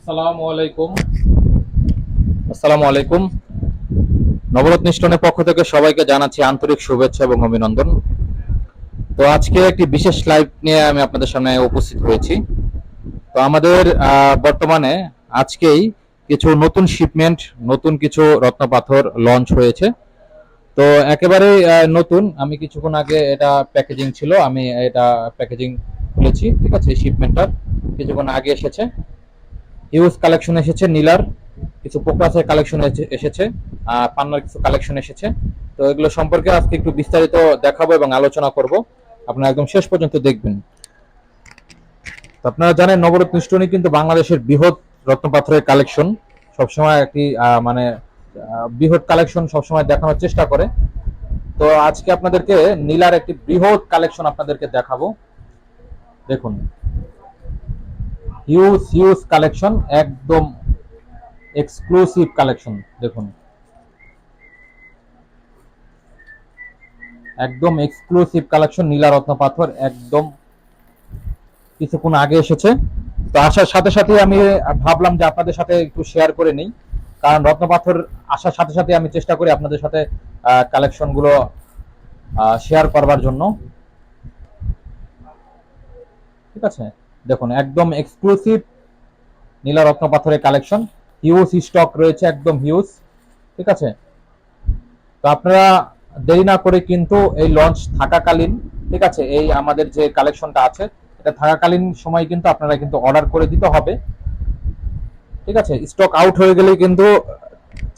আসসালামু আলাইকুম। আসসালামু আলাইকুম। নবরত্ন স্টোনের পক্ষ থেকে সবাইকে জানাচ্ছি আন্তরিক শুভেচ্ছা এবং অভিনন্দন। তো আজকে একটি বিশেষ লাইভ নিয়ে আমি আপনাদের সামনে উপস্থিত হয়েছি। তো আমাদের বর্তমানে আজকেই কিছু নতুন শিপমেন্ট নতুন কিছু রত্নপাথর লঞ্চ হয়েছে। তো একেবারে নতুন। আমি কিছুক্ষণ আগে এটা প্যাকেজিং ছিল, আমি এটা প্যাকেজিং খুলেছি, ঠিক আছে শিপমেন্টটার কিছুক্ষণ আগে এসেছে। হিউজ কালেকশন এসেছে নীলার কিছু পোকাসের কালেকশন এসেছে পান্নার কিছু কালেকশন এসেছে। তো এগুলো সম্পর্কে আজকে একটু বিস্তারিত দেখাবো এবং আলোচনা করব। আপনারা একদম শেষ পর্যন্ত দেখবেন। আপনারা জানেন, নবরত্ন স্টোনি কিন্তু বাংলাদেশের বৃহৎ রত্নপাথরের কালেকশন সবসময় একটি মানে বৃহৎ কালেকশন সবসময় দেখানোর চেষ্টা করে। তো আজকে আপনাদেরকে নীলার একটি বৃহৎ কালেকশন আপনাদেরকে দেখাবো। দেখুন। হিউজ হিউজ কালেকশন একদম এক্সক্লুসিভ কালেকশন দেখুন। একদম এক্সক্লুসিভ কালেকশন নীলা রত্ন পাথর, একদম কিছুক্ষণ আগে এসেছে। তো আসার সাথে সাথে আমি ভাবলাম যে আপনাদের সাথে একটু শেয়ার করে নিই। কারণ রত্ন পাথর আসার সাথে সাথে আমি চেষ্টা করি আপনাদের সাথে কালেকশনগুলো শেয়ার করবার জন্য। ঠিক আছে? দেখুন, একদম এক্সক্লুসিভ নীলা রত্ন পাথরের কালেকশন হিউজ স্টক রয়েছে, একদম হিউজ ঠিক আছে? তো আপনারা দেরি না করে কিন্তু এই লঞ্চ থাকাকালীন, ঠিক আছে, এই আমাদের যে কালেকশনটা আছে, এটা থাকাকালীন সময় কিন্তু আপনারা কিন্তু অর্ডার করে দিতে হবে। ঠিক আছে? স্টক আউট হয়ে গেলে কিন্তু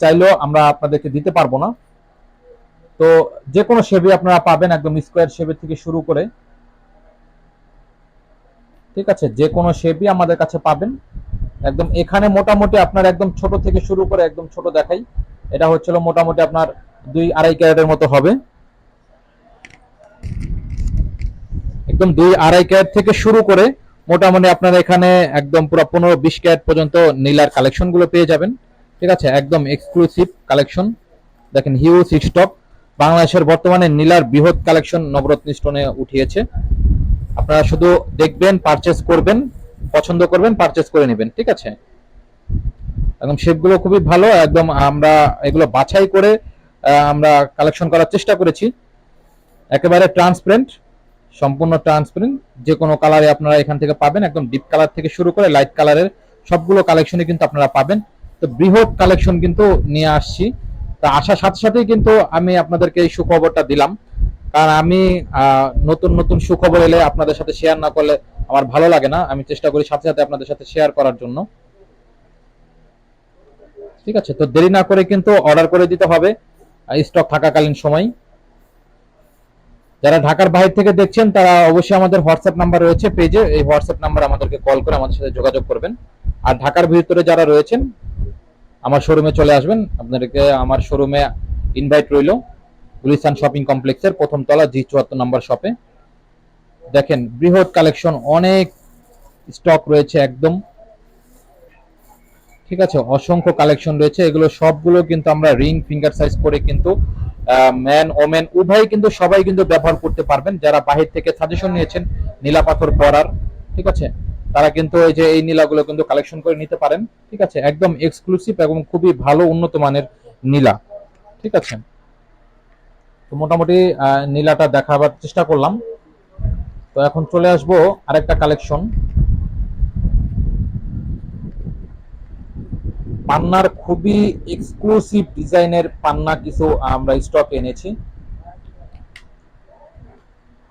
চাইলেও আমরা আপনাদেরকে দিতে পারব না। তো যে কোনো শেপে আপনারা পাবেন, একদম স্কোয়ার শেপের থেকে শুরু করে। ঠিক আছে? যে কোনো শেপই আমাদের কাছে পাবেন। একদম এখানে মোটামুটি আপনার একদম ছোট থেকে শুরু করে একদম ছোট দেখাই। এটা হচ্ছিল মোটামুটি আপনার দুই আড়াই ক্যারেটের মতো হবে। একদম দুই আড়াই ক্যারেট থেকে শুরু করে মোটামুটি আপনার এখানে একদম পুরো পনেরো বিশ ক্যারেট পর্যন্ত নীলার কালেকশনগুলো পেয়ে যাবেন। ঠিক আছে? একদম এক্সক্লুসিভ কালেকশন দেখেন হিউজ স্টক বাংলাদেশের বর্তমানে নীলার বৃহৎ কালেকশন নবরত্ন স্টোনে উঠিয়েছে। আপনারা শুধু দেখবেন পারচেস করবেন, পছন্দ করবেন পারচেস করে নেবেন, ঠিক আছে? একদম শেপগুলো খুবই ভালো, একদম আমরা এগুলো বাছাই করে আমরা কালেকশন করার চেষ্টা করেছি। একেবারে ট্রান্সপারেন্ট সম্পূর্ণ ট্রান্সপারেন্ট যে কোনো কালারে আপনারা এখান থেকে পাবেন, একদম ডিপ কালার থেকে শুরু করে লাইট কালারের সবগুলো কালেকশনই কিন্তু আপনারা পাবেন। তো বৃহৎ কালেকশন কিন্তু নিয়ে আসছি। তা আসার সাথে সাথেই কিন্তু আমি আপনাদেরকে এই সুখবরটা দিলাম। কারণ আমি নতুন নতুন সুখবর এলে আপনাদের সাথে শেয়ার না করলে আমার ভালো লাগে না। আমি চেষ্টা করি সাথে সাথে আপনাদের সাথে শেয়ার করার জন্য। ঠিক আছে, তো দেরি না করে কিন্তু অর্ডার করে দিতে হবে। স্টক থাকাকালীন সময়। যারা ঢাকার বাইরে থেকে দেখছেন, তারা অবশ্যই আমাদের হোয়াটসঅ্যাপ নাম্বার রয়েছে পেজে এই হোয়াটসঅ্যাপ নাম্বার আমাদেরকে কল করে আমাদের সাথে যোগাযোগ করবেন। আর ঢাকার ভিতরে যারা রয়েছেন, আমার শোরুমে চলে আসবেন। আপনাদেরকে আমার শোরুমে ইনভাইট রইল। গুলিস্তান শপিং কমপ্লেক্সের প্রথম তলা জি চুয়াত্তর নম্বর শপে। দেখেন, বৃহৎ কালেকশন, অনেক স্টক রয়েছে একদম। ঠিক আছে, অসংখ্য কালেকশন রয়েছে। এগুলো সবগুলো কিন্তু আমরা রিং, ফিঙ্গার সাইজ করে কিন্তু ম্যান, ওমেন, উভয় কিন্তু সবাই কিন্তু ব্যবহার করতে পারবেন। যারা বাহির থেকে সাজেশন নিয়েছেন, নীলা পাথর পরার, ঠিক আছে? তারা কিন্তু এই যে এই নীলাগুলো কিন্তু কালেকশন করে নিতে পারেন। ঠিক আছে, একদম এক্সক্লুসিভ এবং খুবই ভালো উন্নত মানের নীলা। ঠিক আছে? তো মোটামুটি নীলাটা দেখাবার চেষ্টা করলাম। তো এখন চলে আসব আরেকটা কালেকশন পান্নার খুবই এক্সক্লুসিভ ডিজাইনের পান্না কিছু আমরা স্টক এনেছি।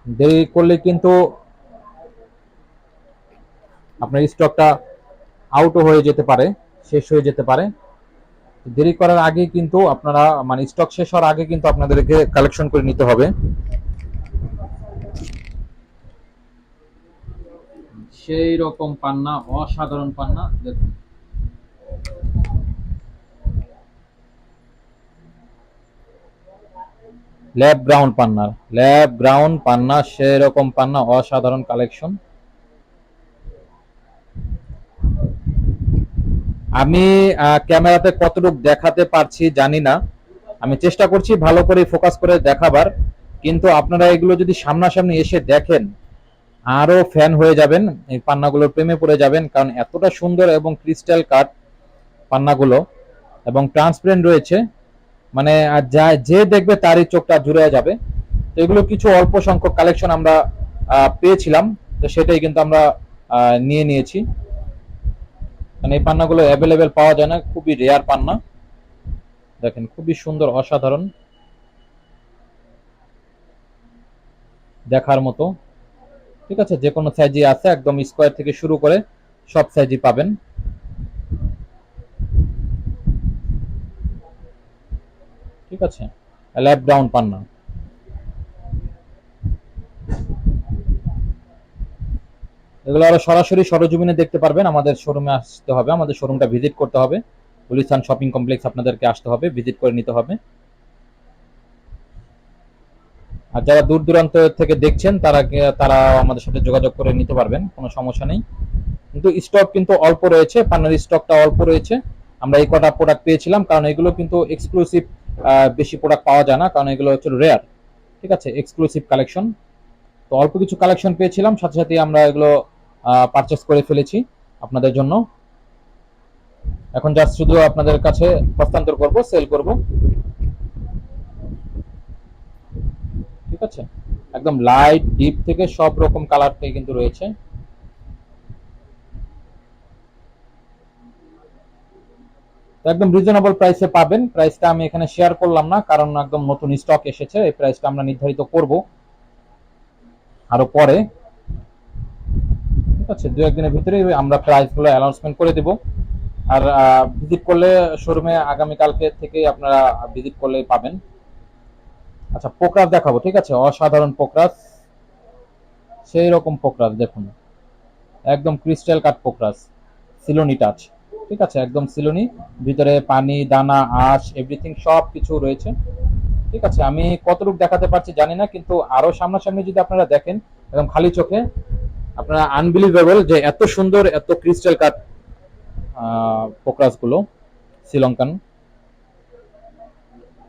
দেরি করলে কিন্তু আপনার স্টকটা আউটও হয়ে যেতে পারে, শেষ হয়ে যেতে পারে। দেরি করার আগে কিন্তু আপনারা মানে স্টক শেষ হওয়ার আগে কিন্তু আপনাদেরকে কালেকশন করে নিতে হবে। সেই রকম পান্না অসাধারণ পান্না দেখুন। ল্যাব গ্রাউন্ড পান্না ল্যাব গ্রাউন্ড পান্না সেই রকম পান্না অসাধারণ কালেকশন আমি ক্যামেরাতে কতটুকু দেখাতে পারছি জানি না। আমি চেষ্টা করছি ভালো করে ফোকাস করে দেখাবার। কিন্তু আপনারা এগুলো যদি সামনাসামনি এসে দেখেন আরও ফ্যান হয়ে যাবেন, এই পান্নাগুলোর প্রেমে পড়ে যাবেন, কারণ এতটা সুন্দর এবং ক্রিস্টাল কাট পান্নাগুলো এবং ট্রান্সপারেন্ট রয়েছে। মানে যা, যে দেখবে তারই চোখটা জুড়ে যাবে। তো এগুলো কিছু অল্প সংখ্যক কালেকশন আমরা পেয়েছিলাম। তো সেটাই কিন্তু আমরা নিয়ে নিয়েছি। মানে এই পান্নাগুলো অ্যাভেলেবেল পাওয়া যায় না, খুবই রেয়ার পান্না। দেখেন, খুবই সুন্দর, অসাধারণ। দেখার মতো। ঠিক আছে, যে কোনো সাইজই আছে, একদম স্কোয়ার থেকে শুরু করে সব সাইজই পাবেন। ঠিক আছে ল্যাপ ডাউন পান্না। এগুলো আরও সরাসরি সরজমিনে দেখতে পারবেন। আমাদের শোরুমে আসতে হবে, আমাদের শোরুমটা ভিজিট করতে হবে। গুলিস্তান শপিং কমপ্লেক্স আপনাদেরকে আসতে হবে ভিজিট করে নিতে হবে। আর যারা দূর দূরান্ত থেকে দেখছেন, তারা তারা আমাদের সাথে যোগাযোগ করে নিতে পারবেন, কোনো সমস্যা নেই। কিন্তু স্টক কিন্তু অল্প রয়েছে, পান্নার স্টকটা অল্প রয়েছে। আমরা এই কটা প্রোডাক্ট পেয়েছিলাম, কারণ এগুলো কিন্তু এক্সক্লুসিভ বেশি প্রোডাক্ট পাওয়া যায় না, কারণ এগুলো হচ্ছে রেয়ার ঠিক আছে এক্সক্লুসিভ কালেকশন তো অল্প কিছু কালেকশন পেয়েছিলাম, সাথে সাথে আমরা এগুলো পারচেস করে ফেলেছি আপনাদের জন্য। এখন জাস্ট শুধু আপনাদের কাছে হস্তান্তর করব সেল করব। ঠিক আছে? একদম লাইট ডিপ থেকে সব রকম কালারটাই কিন্তু রয়েছে। একদম রিজনেবল প্রাইসে পাবেন। প্রাইসটা আমি এখানে শেয়ার করলাম না, কারণ একদম নতুন স্টক এসেছে, এই প্রাইসটা আমরা নির্ধারিত করব। আরও পরে। আছে, দু একদিনের ভিতরে আমরা প্রাইসগুলো অ্যানাউন্সমেন্ট করে দেব। আর ভিজিট করলে শোরুমে আগামী কালকে থেকে আপনারা ভিজিট করলে পাবেন। আচ্ছা পোকরাস দেখাবো, ঠিক আছে? অসাধারণ পোকরাস। সেই রকম পোকরাস, দেখুন। একদম ক্রিস্টাল কাট পোকরাস সিলোনি টাচ ঠিক আছে? একদম সিলোনি ভিতরে পানি, দানা, আঁশ এভরিথিং সব কিছু রয়েছে। ঠিক আছে? আমি কতটুকু দেখাতে পারছি জানি না, কিন্তু আরও সামনাসামনি যদি আপনারা দেখেন, একদম খালি চোখে আপনারা আনবিলিভেবল যে এত সুন্দর, এত ক্রিস্টাল কাট পোকরাসগুলো শ্রীলঙ্কান।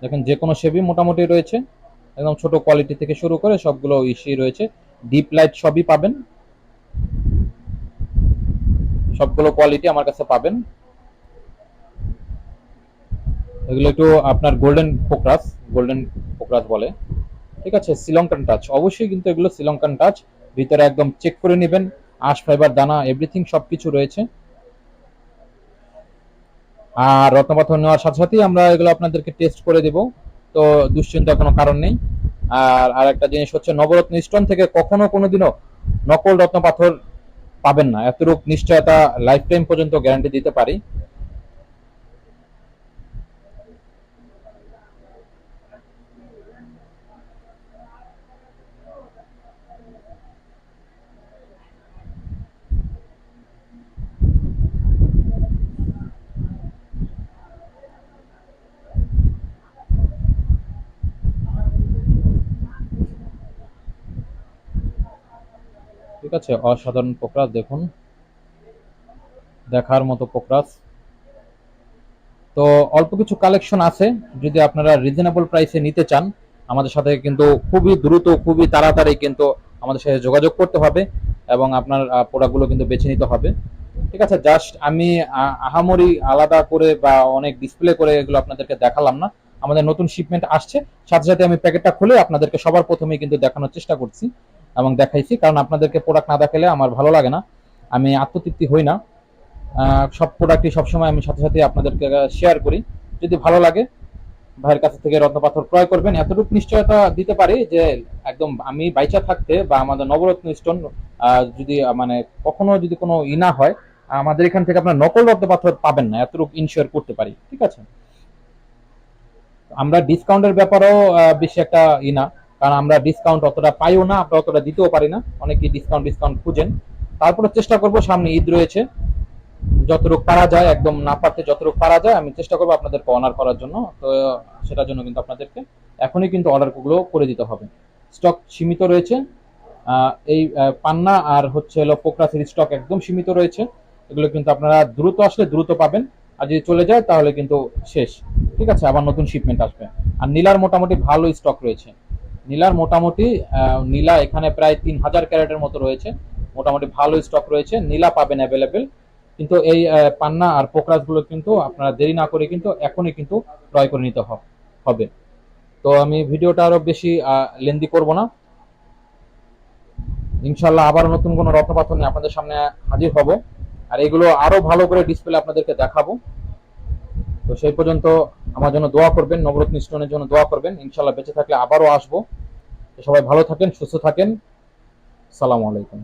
দেখেন যে কোনো শেপই মোটামুটি রয়েছে, একদম ছোট কোয়ালিটি থেকে শুরু করে সবগুলো ইসি রয়েছে। ডিপ লাইট সবই পাবেন। সবগুলো কোয়ালিটি আমার কাছে পাবেন। এগুলো একটু আপনার গোল্ডেন পোকরাস গোল্ডেন পোকরাস বলে। ঠিক আছে, শ্রীলঙ্কান টাচ অবশ্যই কিন্তু এগুলো শ্রীলঙ্কান টাচ ভিতরে একদম চেক করে নেবেন, আশ ফাইবার দানা এভরিথিং সবকিছু রয়েছে। আর রত্নপাথর নেওয়ার সাথে সাথেই আমরা এগুলো আপনাদেরকে টেস্ট করে দেব, তো দুশ্চিন্তার কোনো কারণ নেই। আর আর একটা জিনিস হচ্ছে, নবরত্ন স্টোন থেকে কখনো কোনোদিনও নকল রত্নপাথর পাবেন না। এতটুক নিশ্চয়তা লাইফ টাইম পর্যন্ত গ্যারান্টি দিতে পারি। আছে অসাধারণ পোকরাস দেখুন। দেখার মতো পোকরাস তো অল্প কিছু কালেকশন আছে, যদি আপনারা রিজনেবল প্রাইসে নিতে চান, আমাদের সাথে কিন্তু খুবই দ্রুত, খুবই তাড়াতাড়ি কিন্তু আমাদের সাথে যোগাযোগ করতে হবে এবং আপনার প্রোডাক্টগুলো কিন্তু বেছে নিতে হবে। ঠিক আছে জাস্ট আমি আহামরি আলাদা করে বা অনেক ডিসপ্লে করে এগুলো আপনাদেরকে দেখালাম না। আমাদের নতুন শিপমেন্ট আসছে, সাথে সাথে আমি প্যাকেটটা খুলে আপনাদেরকে সবার প্রথমেই কিন্তু দেখানোর চেষ্টা করছি। এবং দেখাইছি, কারণ আপনাদেরকে প্রোডাক্ট না দেখালে আমার ভালো লাগে না। আমি আত্মতৃপ্তি হই না। সব প্রোডাক্টই সবসময় আমি সাথে সাথে আপনাদেরকে শেয়ার করি। যদি ভালো লাগে, ভাইয়ের কাছ থেকে রত্নপাথর ক্রয় করবেন। এতটুকু নিশ্চয়তা দিতে পারি যে, একদম আমি বাইচা থাকতে বা আমাদের নবরত্ন স্টোন যদি মানে কখনো যদি কোনো ই না হয়, আমাদের এখান থেকে আপনার নকল রত্নপাথর পাবেন না। এতটুকু ইনশিওর করতে পারি, ঠিক আছে? আমরা ডিসকাউন্টের ব্যাপারেও বেশি একটা ই না। কারণ আমরা ডিসকাউন্ট অতটা পাইও না, আমরা অতটা দিতেও পারি না। অনেকেই ডিসকাউন্ট ডিসকাউন্ট খুঁজেন। তারপরে চেষ্টা করব, সামনে ঈদ রয়েছে। যতটুকু পারা যায়, একদম না পারতে যতটুকু পারা যায়, আমি চেষ্টা করব আপনাদেরকে অনার করার জন্য। তো, সেটার জন্য কিন্তু আপনাদেরকে এখনই কিন্তু অর্ডারগুলো করে দিতে হবে। স্টক সীমিত রয়েছে। এই পান্না আর হচ্ছে হলো পোকরাসের স্টক একদম সীমিত রয়েছে। এগুলো কিন্তু আপনারা দ্রুত আসলে দ্রুত পাবেন। আর যদি চলে যায়, তাহলে কিন্তু শেষ। ঠিক আছে? আবার নতুন শিপমেন্ট আসবে। আর নীলার মোটামুটি ভালো স্টক রয়েছে। নীলার মোটামুটি নীলা এখানে প্রায় তিন হাজার ক্যারেটের মতো রয়েছে। মোটামুটি ভালো স্টক রয়েছে, নীলা পাবেন অ্যাভেলেবেল কিন্তু এই পান্না আর পোকরাজগুলো কিন্তু আপনারা দেরি না করে কিন্তু এখনই কিন্তু ক্রয় করে নিতে হবে। তো আমি ভিডিওটা আরও বেশি লেন্দি করব না। ইনশাল্লাহ আবার নতুন কোনো রত্নপাথর নিয়ে আপনাদের সামনে হাজির হব। আর এগুলো আরও ভালো করে ডিসপ্লে আপনাদেরকে দেখাবো। তো সেই পর্যন্ত আমার জন্য দোয়া করবেন নবরত্ন স্টোনের জন্য দোয়া করবেন। ইনশাল্লাহ বেঁচে থাকলে আবারও আসব। সবাই ভালো থাকেন, সুস্থ থাকেন। সালামু আলাইকুম।